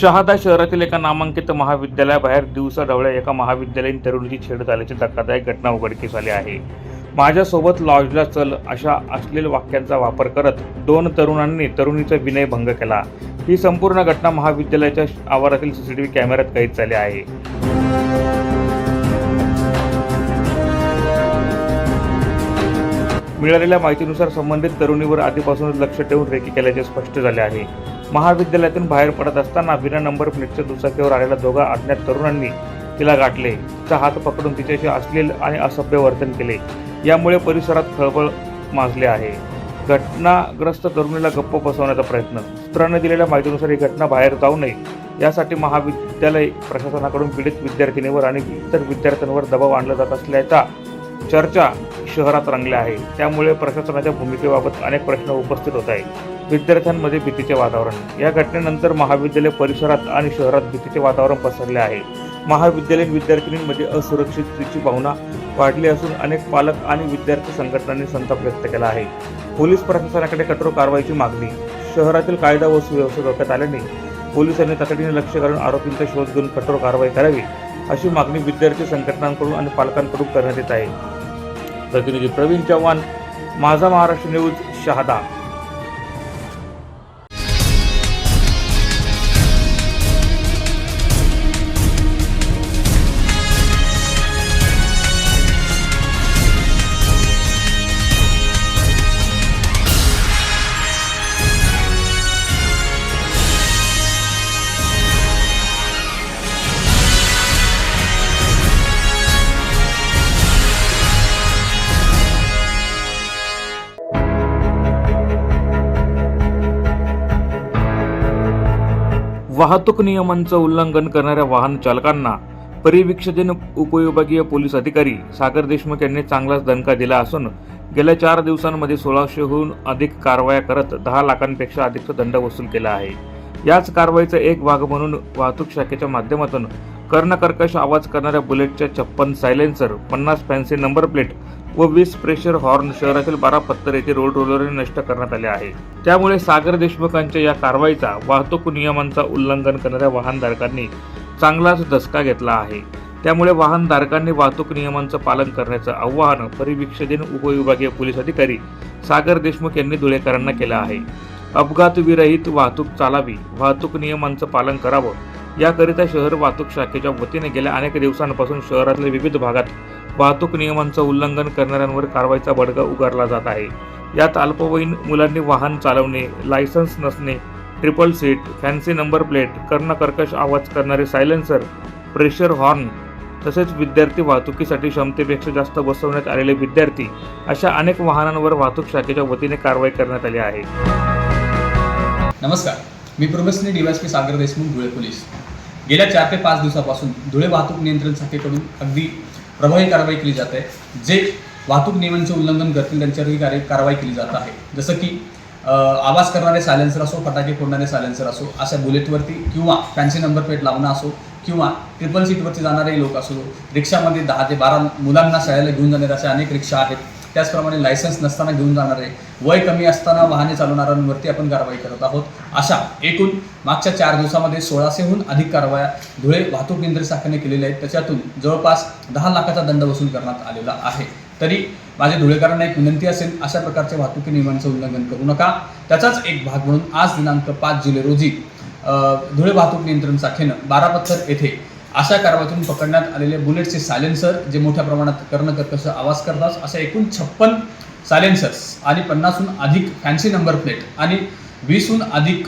शहादा शहरातील एका नामांकित महाविद्यालयाबाहेर दिवसा ढवळ्या एका महाविद्यालयीन तरुणीची छेड झाल्याची धक्कादायक घटना उघडकीस आली आहे. माझ्यासोबत लॉजला चल अशा अश्लील वाक्यांचा वापर करत दोन तरुणांनी तरुणीचा विनय भंग केला. ही संपूर्ण घटना महाविद्यालयाच्या आवारातील सीसीटीव्ही कॅमेऱ्यात कैद झाली आहे. मिळालेल्या माहितीनुसार संबंधित तरुणीवर आधीपासूनच लक्ष ठेवून रेकी केल्याचे स्पष्ट झाले आहे. महाविद्यालयातून बाहेर पडत असताना विना नंबर प्लेटच्या दुचाकीवर आलेल्या दोघा अज्ञात तरुणांनी तिला गाठले. तिचा हात पकडून तिच्याशी अश्लील आणि असभ्य वर्तन केले. यामुळे परिसरात खळबळ माजले आहे. घटनाग्रस्त तरुणीला गप्प बसवण्याचा प्रयत्न. सूत्रांनी दिलेल्या माहितीनुसार ही घटना बाहेर जाऊ नये. यासाठी महाविद्यालय प्रशासनाकडून पीडित विद्यार्थिनीवर आणि इतर विद्यार्थ्यांवर दबाव आणला जात असल्याचा चर्चा शहरात रंगल्या आहे त्यामुळे प्रशासनाच्या भूमिकेबाबत अनेक प्रश्न उपस्थित होत आहेत. विद्यार्थ्यांमध्ये भीतीचे वातावरण. या घटनेनंतर महाविद्यालय परिसरात आणि शहरात भीतीचे वातावरण पसरले आहे. महाविद्यालयीन विद्यार्थिनींमध्ये असुरक्षिततेची भावना वाढली असून अनेक पालक आणि विद्यार्थी संघटनांनी संताप व्यक्त केला आहे. पोलीस प्रशासनाकडे कठोर कारवाईची मागणी. शहरातील कायदा व सुव्यवस्था धोक्यात आल्याने पोलिसांनी तातडीने लक्ष घालून आरोपींचा शोध घेऊन कठोर कारवाई करावी अशी मागणी विद्यार्थी संघटनांकडून आणि पालकांकडून करण्यात येत आहे. प्रतिनिधी प्रवीण चव्हाण माझा महाराष्ट्र न्यूज शहादा. वाहतूक नियमांचं उल्लंघन करणाऱ्या वाहन चालकांना परिवीक्षतेने उपविभागीय पोलीस अधिकारी सागर देशमुख यांनी चांगलाच दणका दिला असून गेल्या चार दिवसांमध्ये सोळाशेहून अधिक कारवाया करत दहा लाखांपेक्षा अधिकचा दंड वसूल केला आहे. याच कारवाईचा एक भाग म्हणून वाहतूक शाखेच्या माध्यमातून कर्णकर्कश आवाज करणाऱ्या बुलेटच्या छप्पन सायलेन्सर पन्नास फॅन्सी नंबर प्लेट व वीस प्रेशर हॉर्न शहरातील बारा पत्तर येथे रोड रोलरने नष्ट करण्यात आले आहे. त्यामुळे सागर देशमुखांच्या या कारवाईचा वाहतूक नियमांचा उल्लंघन करणाऱ्या वाहनधारकांनी चांगलाच धसका घेतला आहे. त्यामुळे वाहनधारकांनी वाहतूक नियमांचं पालन करण्याचं आवाहन परिवीक्षदेन उपविभागीय पोलीस अधिकारी सागर देशमुख यांनी धुळेकरांना केलं आहे. अपघातविरहित वाहतूक चालावी वाहतूक नियमांचं पालन करावं याकरिता शहर वाहतूक शाखेच्या वतीने गेल्या अनेक दिवसांपासून शहरातल्या विविध भागात वाहतूक नियमांचं उल्लंघन करणाऱ्यांवर कारवाईचा बडगा उगारला जात आहे. यात अल्पवयीन मुलांनी वाहन चालवणे लायसन्स नसणे triple seat fancy number plate कर्णकर्कश आवाज करणारे सायलेन्सर प्रेशर हॉर्न तसेच विद्यार्थी वाहतुकीसाठी क्षमतेपेक्षा जास्त बसवण्यात आलेले विद्यार्थी अशा अनेक वाहनांवर वाहतूक शाखेच्या वतीने कारवाई करण्यात आली आहे. नमस्कार. मी प्रोफेसनी डीवायसपी सागर देशमुख धुळे पोलीस. गेल्या चार ते पाच दिवसापासून धुळे वाहतूक नियंत्रण शाखेकडून अगदी प्रभावी कारवाई केली जात आहे. जे वाहतूक नियमांचे उल्लंघन करतील त्यांच्यावरही कार्य कारवाई केली जात आहे. जसं की आवाज करणारे सायलेन्सर असो फटाके फोडणारे सायलेन्सर असो अशा बुलेटवरती किंवा फॅन्सी नंबर प्लेट लावणं असो किंवा ट्रिपल सीटवरती जाणारे लोक असो रिक्षामध्ये दहा ते बारा मुलांना शाळेला घेऊन जाणारे अशा अनेक रिक्षा आहेत. त्याचप्रमाणे लायसन्स नसताना घेऊन जाणारे वय कमी असताना वाहने चालवणाऱ्यांवरती आपण कारवाई करत आहोत. अशा एकूण मागच्या चार दिवसामध्ये सोळाशेहून अधिक कारवाया धुळे वाहतूक नियंत्रण शाखेने केलेल्या आहेत. त्याच्यातून जवळपास दहा लाखाचा दंड वसूल करण्यात आलेला आहे. तरी माझ्या धुळेकरांना एक विनंती असेल अशा प्रकारच्या वाहतुकी नियमांचं उल्लंघन करू नका. त्याचाच एक भाग म्हणून आज दिनांक पाच जुलै रोजी धुळे वाहतूक नियंत्रण शाखेनं बारापत्थर येथे अशा कारवाईतून पकडण्यात आलेले बुलेटचे सायलेन्सर जे मोठ्या प्रमाणात कर्णकर्कश आवाज करतात अशा एकूण छप्पन सायलेन्सर्स आणि पन्नासहून अधिक फॅन्सी नंबर प्लेट आणि वीसहून अधिक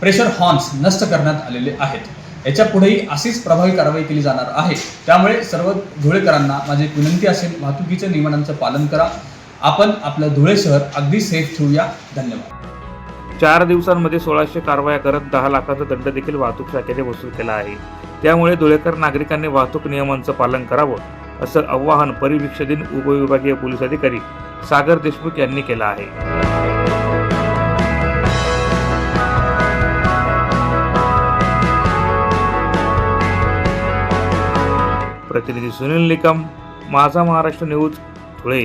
प्रेशर हॉर्न्स नष्ट करण्यात आलेले आहेत. याच्या पुढेही अशीच प्रभावी कारवाई केली जाणार आहे. त्यामुळे सर्व धुळेकरांना माझी विनंती असेल वाहतुकीच्या नियमांचं पालन करा. आपण आपलं धुळे शहर अगदी सेफ ठेवूया. धन्यवाद. चार दिवसांमध्ये सोळाशे कारवाया करत दहा लाखाचा दंड देखील वाहतूक शाखेने वसूल केला आहे. त्यामुळे धुळेकर नागरिकांनी वाहतूक नियमांचं पालन करावं असं आवाहन परिवीक्षदिन उपविभागीय पोलीस अधिकारी सागर देशमुख यांनी केलं आहे. प्रतिनिधी सुनील निकम माझा महाराष्ट्र न्यूज धुळे.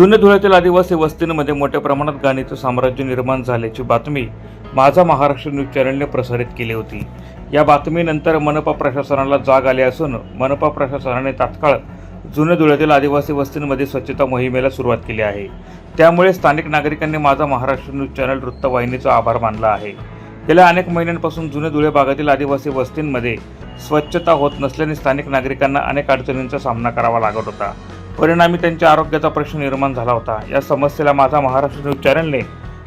जुने धुळ्यातील आदिवासी वस्तींमध्ये मोठ्या प्रमाणात गाणीचं साम्राज्य निर्माण झाल्याची बातमी माझा महाराष्ट्र न्यूज चॅनलने प्रसारित केली होती. या बातमीनंतर मनपा प्रशासनाला जाग आली असून मनपा प्रशासनाने तात्काळ जुने धुळ्यातील आदिवासी वस्तींमध्ये स्वच्छता मोहिमेला सुरुवात केली आहे. त्यामुळे स्थानिक नागरिकांनी माझा महाराष्ट्र न्यूज चॅनल वृत्तवाहिनीचा आभार मानला आहे. गेल्या अनेक महिन्यांपासून जुने धुळे भागातील आदिवासी वस्तींमध्ये स्वच्छता होत नसल्याने स्थानिक नागरिकांना अनेक अडचणींचा सामना करावा लागत होता. परिणामी त्यांच्या आरोग्याचा प्रश्न निर्माण झाला होता. या समस्येला माझा महाराष्ट्र न्यूज चॅनलने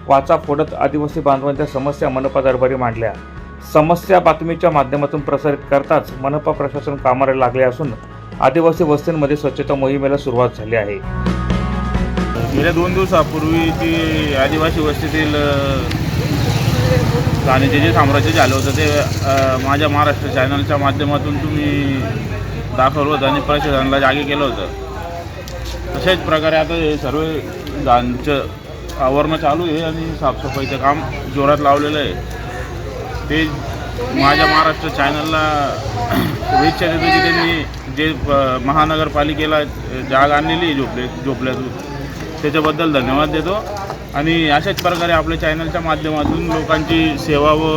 वाचा फोडत आदिवासी बांधवांच्या समस्या मनपा दरबारी मांडल्या. समस्या बातमीच्या माध्यमातून प्रसारित करताच मनपा प्रशासन कामाला लागले असून आदिवासी वस्तींमध्ये स्वच्छता मोहिमेला सुरुवात झाली आहे. गेल्या दोन दिवसापूर्वी ती आदिवासी वस्तीतील गाण्याचे जे साम्राज्य झालं होतं ते माझ्या महाराष्ट्र चॅनलच्या माध्यमातून तुम्ही दाखवलं होतं आणि प्रशासनाला जागे केलं होतं. तशाच प्रकारे आता हे सर्व गांचं आवरणं चालू आहे आणि साफसफाईचं काम जोरात लावलेलं आहे. ते माझ्या महाराष्ट्र चॅनलला शुभेच्छा देतो की त्यांनी जे महानगरपालिकेला जाग आणलेली झोपले झोपल्यातून त्याच्याबद्दल धन्यवाद देतो. आणि अशाच प्रकारे आपल्या चॅनलच्या माध्यमातून लोकांची सेवा व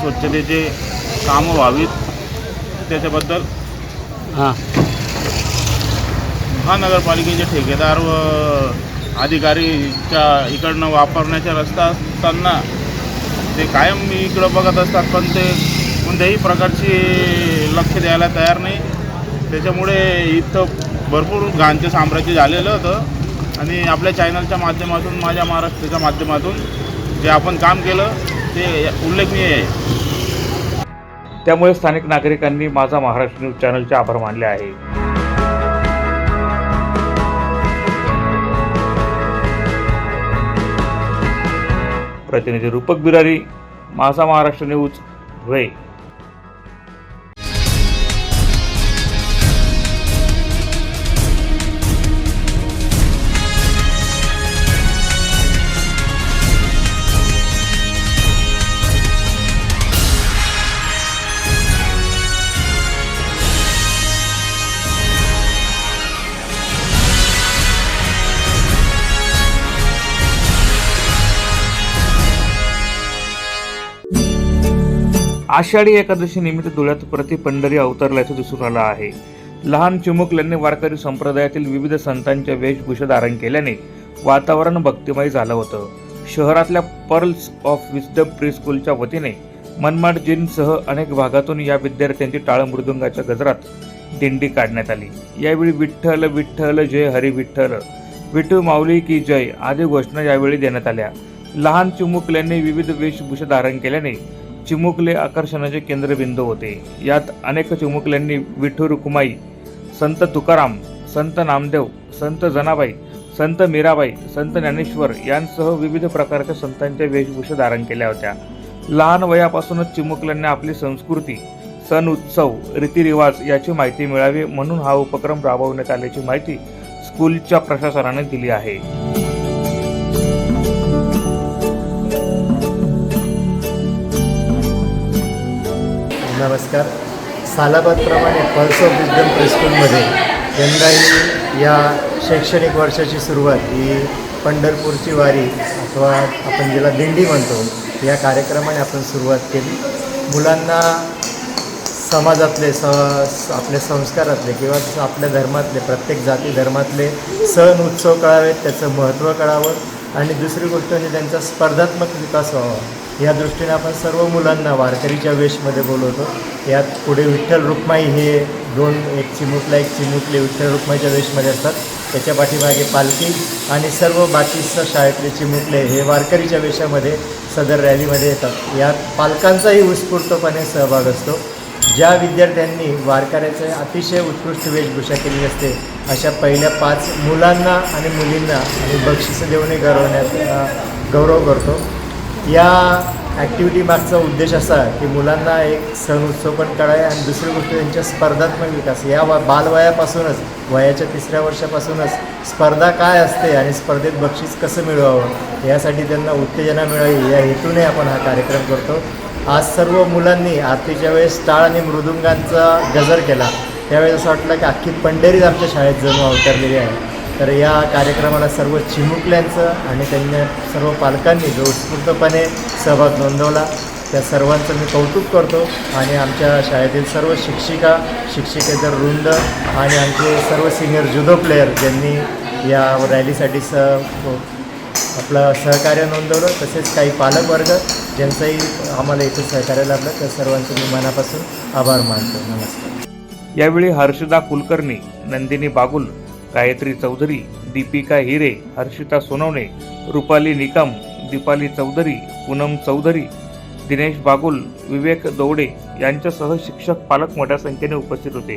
स्वच्छतेचे कामं व्हावीत त्याच्याबद्दल. हां. महानगरपालिकेचे ठेकेदार व अधिकारीच्या इकडनं वापरण्याचा रस्ता असताना ते कायम इकडं बघत असतात पण ते कोणत्याही प्रकारची लक्ष द्यायला तयार नाही. त्याच्यामुळे इथं भरपूर घाणचं साम्राज्य झालेलं होतं. आणि आपल्या चॅनलच्या माध्यमातून माझ्या महाराष्ट्राच्या माध्यमातून जे आपण काम केलं ते उल्लेखनीय आहे. त्यामुळे स्थानिक नागरिकांनी माझा महाराष्ट्र न्यूज चॅनलचे आभार मानले आहे. प्रतिनिधी रूपक बिरारी माझा महाराष्ट्र न्यूज धुळे आषाढी एकादशी निमित्त धुळ्यात प्रति पंढरी अवतरल्याचं दिसून आलं आहे. लहान चिमुकल्यांनी वारकरी संप्रदायातील विविध संतांच्या वेशभूषा धारण केल्याने वातावरण भक्तिमय झालं होतं. शहरातल्या पर्ल्स ऑफ विस्डम प्री स्कूलच्या वतीने मनमाड जिनसह अनेक भागातून या विद्यार्थ्यांची टाळ मृदुंगाच्या गजरात दिंडी काढण्यात आली. यावेळी विठ्ठल विठ्ठल जय हरी विठ्ठल विठू माऊली की जय आदी घोषणा यावेळी देण्यात आल्या. लहान चिमुकल्यांनी विविध वेशभूषा धारण केल्याने चिमुकले आकर्षणाचे केंद्रबिंदू होते. यात अनेक चिमुकल्यांनी विठू रुकुमाई संत तुकाराम संत नामदेव संत जनाबाई संत मीराबाई संत ज्ञानेश्वर यांसह विविध प्रकारच्या संतांच्या वेशभूषा धारण केल्या होत्या. लहान वयापासूनच चिमुकल्यांनी आपली संस्कृती सण उत्सव रीतिरिवाज याची माहिती मिळावी म्हणून हा उपक्रम राबवण्यात आल्याची माहिती स्कूलच्या प्रशासनाने दिली आहे. नमस्कार. सालाबादप्रमाणे पल्स ऑफ विजडम प्रेस्कूलमध्ये यंदाही या शैक्षणिक वर्षाची सुरुवात ही पंढरपूरची वारी अथवा आपण ज्याला दिंडी म्हणतो या कार्यक्रमाने आपण सुरुवात केली. मुलांना समाजातले स स- आपल्या संस्कारातले किंवा आपल्या धर्मातले प्रत्येक जाती धर्मातले सण उत्सव कळावेत त्याचं महत्त्व कळावं. आणि दुसरी गोष्ट म्हणजे त्यांचा स्पर्धात्मक विकास व्हावा. या दृष्टीने आपण सर्व मुलांना वारकरीच्या वेशमध्ये बोलवतो. यात पुढे विठ्ठल रुक्माई हे दोन एक चिमुकला एक चिमुकले विठ्ठल रुक्माईच्या वेशमध्ये असतात. त्याच्या पाठीमागे पालखी आणि सर्व बाकीचं शाळेतले चिमुकले हे वारकरीच्या वेशामध्ये सदर रॅलीमध्ये येतात. यात पालकांचाही उत्स्फूर्तपणे सहभाग असतो. ज्या विद्यार्थ्यांनी वारकऱ्याचे अतिशय उत्कृष्ट वेशभूषा केली असते अशा पहिल्या पाच मुलांना आणि मुलींना आणि बक्षिसं देऊनही गौरवण्यात गौरव करतो. या ॲक्टिव्हिटी मागचा उद्देश असा की मुलांना एक सण उत्सव पण कळाय आणि दुसरी गोष्ट त्यांच्या स्पर्धात्मक विकास. या व बालवयापासूनच वयाच्या तिसऱ्या वर्षापासूनच स्पर्धा काय असते आणि स्पर्धेत बक्षीस कसं मिळवावं यासाठी त्यांना उत्तेजना मिळावी या हेतूने आपण हा कार्यक्रम करतो. आज सर्व मुलांनी आरतीच्या वेळेस टाळ आणि मृदुंगांचा गजर केला. त्यावेळेस असं वाटलं की अख्खी पंढरीच आमच्या शाळेत जणू अवतरलेली आहे. तर या कार्यक्रमाला सर्व चिमुकल्यांचं आणि त्यांनी सर्व पालकांनी जो उत्स्फूर्तपणे सहभाग नोंदवला त्या सर्वांचं मी कौतुक करतो. आणि आमच्या शाळेतील सर्व शिक्षिका शिक्षिकेतर रुंद आणि आमचे सर्व सिनियर जुदो प्लेयर ज्यांनी या रॅलीसाठी स आपलं सहकार्य नोंदवलं तसेच काही पालक वर्ग ज्यांचंही आम्हाला इथे सहकार्य लाभलं त्या सर्वांचं मी मनापासून आभार मानतो. नमस्कार. यावेळी हर्षदा कुलकर्णी नंदिनी बागुल गायत्री चौधरी दीपिका हिरे हर्षिता सोनवणे रुपाली निकम दीपाली चौधरी पूनम चौधरी दिनेश बागुल विवेक दौडे यांच्यासह शिक्षक पालक मोठ्या संख्येने उपस्थित होते.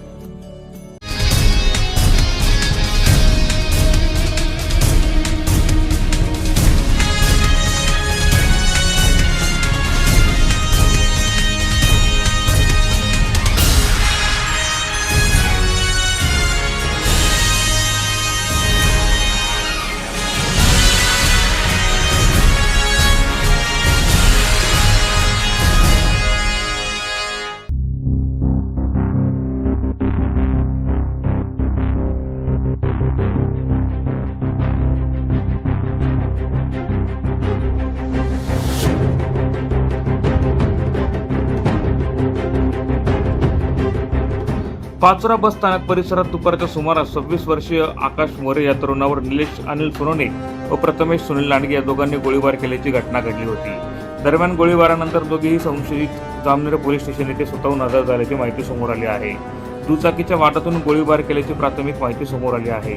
पाचोरा बस स्थानक परिसरात दुपारच्या सुमारास सव्वीस वर्षीय आकाश मोरे या तरुणावर निलेश अनिल सोनवणे व प्रथमेश सुनील लांडगे या दोघांनी गोळीबार केल्याची घटना घडली होती. दरम्यान गोळीबारानंतर दोघेही संशयित जामनेर पोलीस स्टेशन येथे स्वतःहून हजर झाल्याची माहिती समोर आली आहे. दुचाकीच्या वाटातून गोळीबार केल्याची प्राथमिक माहिती समोर आली आहे.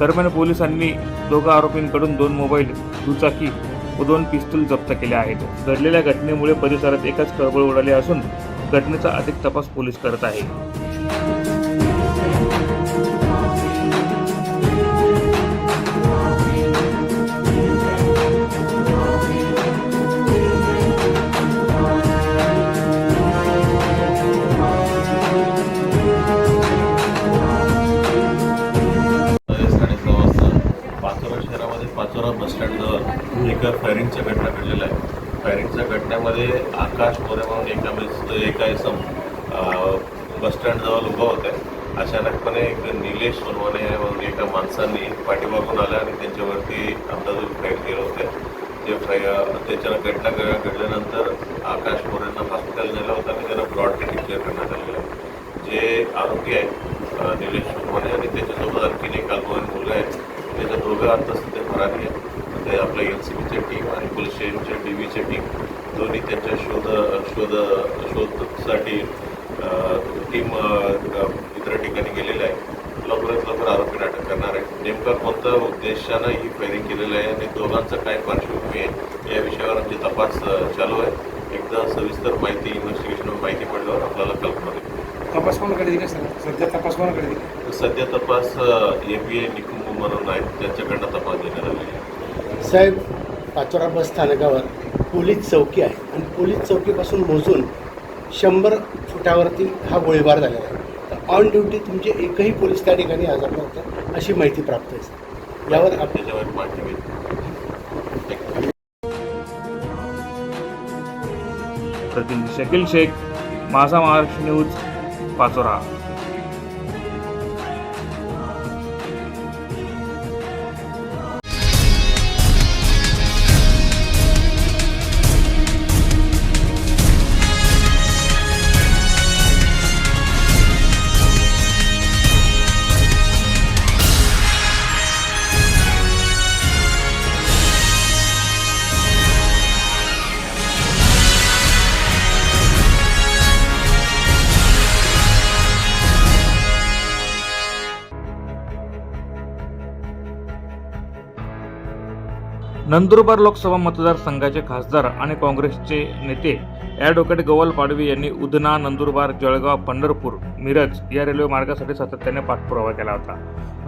दरम्यान पोलिसांनी दोघा आरोपींकडून दोन मोबाईल दुचाकी व दोन पिस्तूल जप्त केले आहेत. घडलेल्या घटनेमुळे परिसरात एकच खळबळ उडाली असून घटनेचा अधिक तपास पोलीस करत आहे शहरामध्ये पाचोरा बसस्टँडजवळ एका फायरिंगच्या घटना घडलेल्या आहे फायरिंगच्या घटनेमध्ये आकाश मोरे म्हणून एका बस एका इसम अं, बसस्टँडजवळ उभा होते अचानकपणे एक निलेश सोनवाने म्हणून एका माणसांनी पाठीमागून आल्या आणि त्यांच्यावरती अंदाजून फायर केलं होते. ते फाय त्याच्या घटना घडल्यानंतर आकाश मोरेंना हॉस्पिटल नेलं होतं आणि त्यांना ब्रॉड डिक्लेअर करण्यात आलेलं आहे. जे आरोपी आहेत निलेश सोनवाने आणि त्याच्यासोबत आणखीन एक अल्पवयीन मुलगा आहे. त्याच्या दोघं आता सध्या फरारी आहेत ते आपल्या एन सी बीची टीम आणि पोलीस स्टेशनच्या डी बीची टीम दोन्ही त्यांच्या शोध शोध शोधसाठी टीम इतर ठिकाणी गेलेल्या आहे लवकरात लवकर आरोपींना अटक करणार आहे नेमका कोणत्या उद्देशानं ही फायरिंग केलेलं आहे आणि दोघांचं काय पार्श्वभूमी आहे या विषयावर आमचे तपास चालू आहे. एकदा सविस्तर माहिती इन्व्हेस्टिगेशन माहिती पडल्यावर आपल्याला कल्पना देईल तपास कोणाकडे दिला सध्या तपास कोणाकडे दिला सध्या तपास ए पी आय निकुंभ म्हणून आहेत त्यांच्याकडनं तपास देण्यात आलेला आहे. साहेब पाचोरा बस स्थानकावर पोलीस चौकी आहे. आणि पोलीस चौकीपासून मोजून शंभर फुटावरती हा गोळीबार झालेला आहे. तर ऑन ड्युटी तुमचे एकही पोलीस त्या ठिकाणी हजर नव्हतं अशी माहिती प्राप्त आहे यावर आप त्याच्यावर माहिती घेईल प्रतिनिधी शकील शेख माझा महाराष्ट्र न्यूज पाचोरा. नंदुरबार लोकसभा मतदारसंघाचे खासदार आणि काँग्रेसचे नेते ॲडव्होकेट गोवाल पाडवी यांनी उधना नंदुरबार जळगाव पंढरपूर मिरज या रेल्वे मार्गासाठी सातत्याने पाठपुरावा केला होता.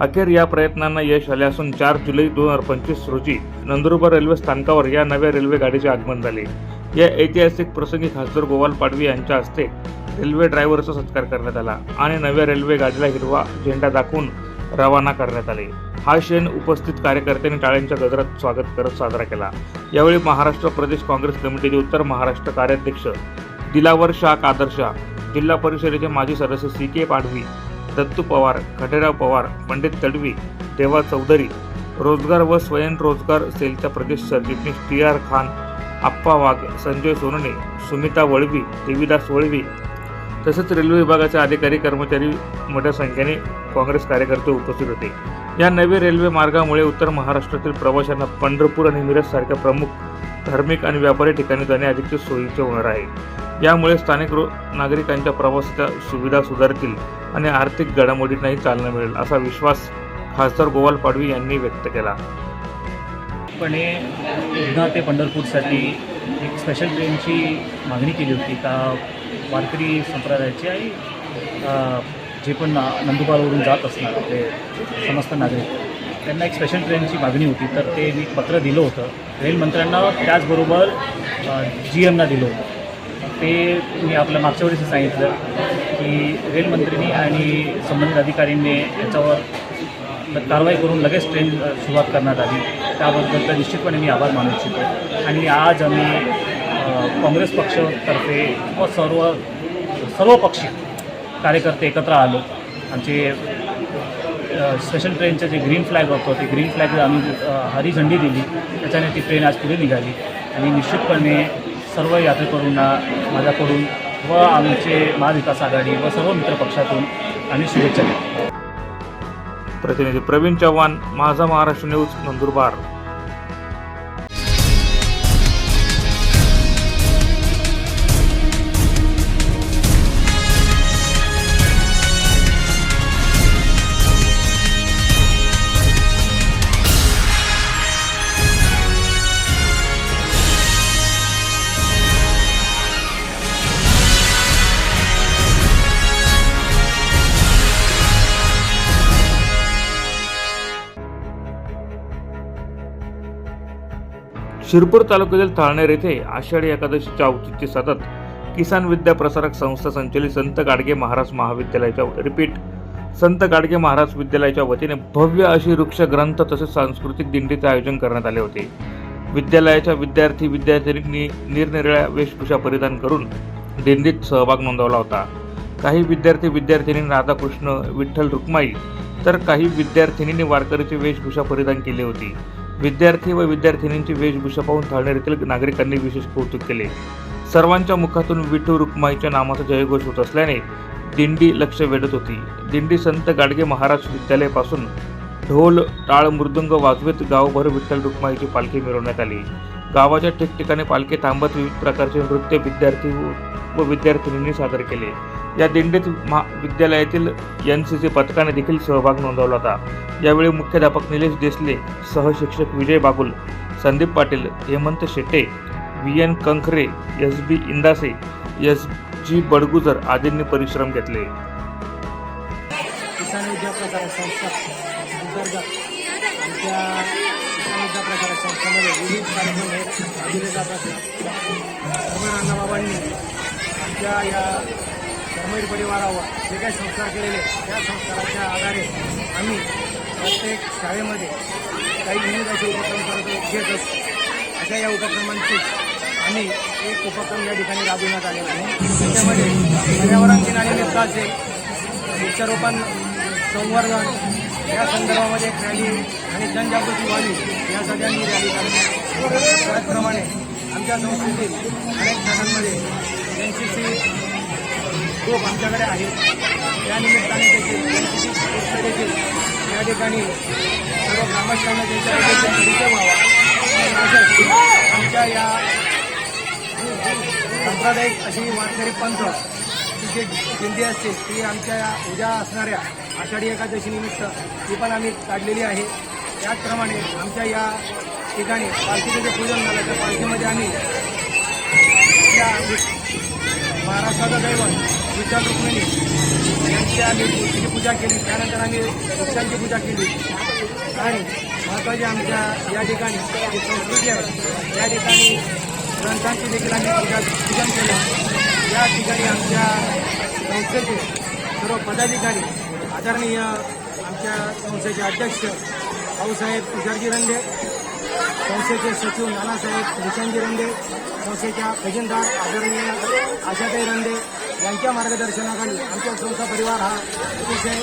अखेर या प्रयत्नांना यश आले असून चार जुलै दोन हजार पंचवीस रोजी नंदुरबार रेल्वे स्थानकावर या नव्या रेल्वे गाडीचे आगमन झाले. या ऐतिहासिक प्रसंगी खासदार गोवाल पाडवी यांच्या हस्ते रेल्वे ड्रायव्हरचा सत्कार करण्यात आला आणि नव्या रेल्वे गाडीला हिरवा झेंडा दाखवून रवाना करण्यात आले. हा क्षण उपस्थित कार्यकर्त्यांनी टाळ्यांच्या गजरात स्वागत करत साजरा केला. यावेळी महाराष्ट्र प्रदेश काँग्रेस कमिटीचे उत्तर महाराष्ट्र कार्याध्यक्ष दिलावर शाह आदर्शा जिल्हा परिषदेचे माजी सदस्य सी के पाडवी दत्तू पवार खटेराव पवार पंडित तडवी देवा चौधरी रोजगार व स्वयंरोजगार सेलच्या प्रदेश सरचिटणीस टी आर खान आप्पा वाघ संजय सोनने सुमिता वळवी देवीदास वळवी तसंच रेल्वे विभागाचे अधिकारी कर्मचारी मोठ्या संख्येने काँग्रेस कार्यकर्ते उपस्थित होते. या नवे रेल्वे मार्गामुळे उत्तर महाराष्ट्रातील प्रवाशांना पंढरपूर आणि मिरज सारख्या प्रमुख धार्मिक आणि व्यापारी ठिकाणी जाणे अधिक सोयीचे होणार आहे. यामुळे स्थानिक रो नागरिकांच्या प्रवासाच्या सुविधा सुधारतील आणि आर्थिक घडामोडींनाही चालना मिळेल असा विश्वास खासदार गोवाल पाडवी यांनी व्यक्त केला. पणे उधना ते पंढरपूरसाठी एक स्पेशल ट्रेनची मागणी केली होती का? वारकरी संप्रदायाची आणि जे पण नंदुबारवरून नंदुरबारवरून जात असणार आपले समस्त नागरिक. त्यांना एक स्पेशल ट्रेनची मागणी होती तर ते मी पत्र दिलं होतं. रेलमंत्र्यांना त्याचबरोबर जी एमना दिलं होतं. ते मी आपल्या मागच्या वेळेस सांगितलं की रेलमंत्र्यांनी आणि संबंधित अधिकाऱ्यांनी याच्यावर कारवाई करून लगेच ट्रेन सुरुवात करण्यात आली. त्याबद्दल तर निश्चितपणे मी आभार मानू इच्छितो. आणि आज आम्ही काँग्रेस पक्षातर्फे व सर्व सर्व पक्षी कार्यकर्ते एकत्र आलो. आमचे स्पेशल ट्रेनचं जे ग्रीन फ्लॅग होतं ते ग्रीन फ्लॅग आम्ही हरी झंडी दिली. त्याच्याने ती ट्रेन आज पुढे निघाली. आणि निश्चितपणे सर्व यात्रेकरूंना माझ्याकडून व आमचे महाविकास आघाडी व सर्व मित्रपक्षातून आम्ही शुभेच्छा देतो. प्रतिनिधी प्रवीण चव्हाण माझा महाराष्ट्र न्यूज नंदुरबार. शिरपूर तालुक्यातील थाळनेर येथे आषाढी एकादशीच्या औचित्य साधत किसान विद्या प्रसारक संस्था संचलित संत गाडगे महाराज महाविद्यालयाच्या रिपीट. संत गाडगे महाराज विद्यालयाच्या वतीने भव्य अशी वृक्ष ग्रंथ तसेच सांस्कृतिक दिंडीचे आयोजन करण्यात आले होते. विद्यालयाच्या विद्यार्थी विद्यार्थिनींनी निरनिराळ्या वेशभूषा परिधान करून दिंडीत सहभाग नोंदवला होता. काही विद्यार्थी विद्यार्थिनी राधाकृष्ण विठ्ठल रुक्माई तर काही विद्यार्थिनींनी वारकरीची वेशभूषा परिधान केली होती. विद्यार्थी व विद्यार्थिनींची वेशभूषा पाहून ठाणे येथील नागरिकांनी विशेष कौतुक केले. सर्वांच्या मुखातून विठू रुक्माईच्या नामाचा जयघोष होत असल्याने दिंडी लक्ष वेधत होती. दिंडी संत गाडगे महाराज विद्यालयापासून ढोल टाळ मृदुंग वाजवीत गावभर विठ्ठल रुक्माईची पालखी मिरवण्यात आली. गावाच्या ठिकठिकाणी पालखी थांबत विविध प्रकारचे नृत्य विद्यार्थी व विद्यार्थिनींनी सादर केले. या दिंडीत महाविद्यालयातील एन सी सी पथकाने देखील सहभाग नोंदवला होता. यावेळी मुख्याध्यापक Nilesh Desale सहशिक्षक Vijay Bagul Sandeep Patil Hemant Shette V N Kankhare S B Indase S G Badgujar आदींनी परिश्रम घेतले. किसान विद्या संस्था अंतर्गत आमच्या किसान विद्या संस्थेमध्ये विविध कार्यक्रम हे जात असतात आमच्या या कर्मवीर परिवारावर जे काही संस्कार केलेले त्या संस्काराच्या आधारे आम्ही प्रत्येक शाळेमध्ये काही विविध असे उपक्रम करत घेत असतो अशा या उपक्रमांची आम्ही एक उपक्रम या ठिकाणी राबविण्यात आलेला आहे. त्याच्यामध्ये पर्यावरण दिनानिमित्त असेल वृक्षारोपण संवर्धन या संदर्भामध्ये एक रॅली आणि जनजागृती व्हावी या सगळ्यांनी रॅली काढली त्याचप्रमाणे आमच्या संस्थेतील अनेक शाळांमध्ये एन सी सी ग्रुप आमच्याकडे आहेत. त्या निमित्ताने देखील देखील या ठिकाणी सर्व ग्रामस्थांना त्यांच्या आरोग्याचा परिचय व्हावा आमच्या या सांप्रदायिक अशी वारकरी पंथ जी दिंडी असते ती आमच्या या उद्या असणाऱ्या आषाढी एकादशीनिमित्त ती पण आम्ही काढलेली आहे. त्याचप्रमाणे आमच्या या ठिकाणी पालखीचं जे पूजन झालं त्या पालखीमध्ये आम्ही आपल्या महाराष्ट्राचा दैवत विठ्ठल रुक्मिणी यांची आम्ही मूर्तीची पूजा केली. त्यानंतर आम्ही वृक्षांची पूजा केली. आणि महत्त्वाची आमच्या या ठिकाणी जी संस्कृती आहे या ठिकाणी ग्रंथांची देखील आम्ही पूजा पूजन केलं. या ठिकाणी आमच्या संस्थेचे सर्व पदाधिकारी आदरणीय आमच्या संस्थेचे अध्यक्ष भाऊसाहेब तुषारजी रंडे संस्थेचे सचिव नानासाहेब भूषणजी रंडे संस्थेच्या खजिनदार आदरणीय आशाताई रंदे यांच्या मार्गदर्शनाखाली आमच्या संस्था परिवार हा अतिशय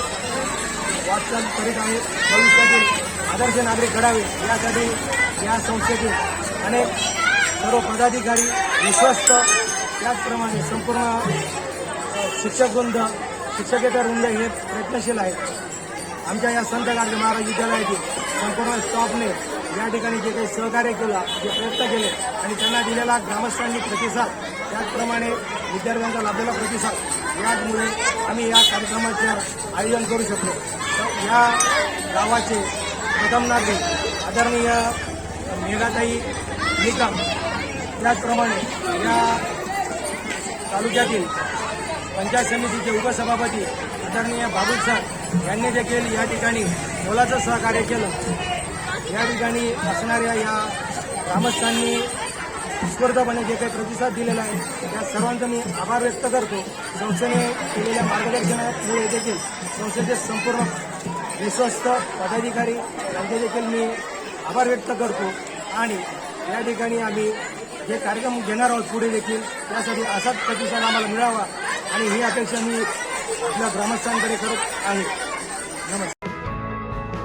वाटचाल करीत आहे. भविष्यातील आदर्श नागरिक घडावे यासाठी या संस्थेतील अनेक सर्व पदाधिकारी विश्वस्त. त्याचप्रमाणे संपूर्ण शिक्षक वृंद शिक्षकेतर वृंद हे प्रयत्नशील आहेत. आमच्या या संत गाडगे महाराज विद्यालयातील संपूर्ण स्टाफने या ठिकाणी जे काही सहकार्य केलं जे प्रयत्न केले आणि त्यांना दिलेला ग्रामस्थांनी प्रतिसाद त्याचप्रमाणे विद्यार्थ्यांचा लाभलेला प्रतिसाद याचमुळे आम्ही या कार्यक्रमाचं आयोजन करू शकलो. तर या गावाचे प्रथम नागरिक आदरणीय मेघाताई निकम त्याचप्रमाणे या तालुक्यातील पंचायत समितीचे उपसभापती आदरणीय बाबुल सर यांनी देखील या ठिकाणी मोलाचं सहकार्य केलं. या ठिकाणी असणाऱ्या या ग्रामस्थांनी उत्स्फूर्तपणे जे काही प्रतिसाद दिलेला आहे त्या सर्वांचा मी आभार व्यक्त करतो. संस्थेने केलेल्या मार्गदर्शनामुळे देखील संस्थेचे संपूर्ण विश्वस्त पदाधिकारी यांचे देखील मी आभार व्यक्त करतो. आणि या ठिकाणी आम्ही जे कार्यक्रम घेणार आहोत पुढे देखील त्यासाठी असाच प्रतिसाद आम्हाला मिळावा आणि ही अपेक्षा मी आपल्या ग्रामस्थांकडे करत आहे. नमस्कार.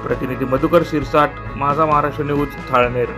प्रतिनिधी मधुकर शिरसाट माझा महाराष्ट्र न्यूज थाळनेर.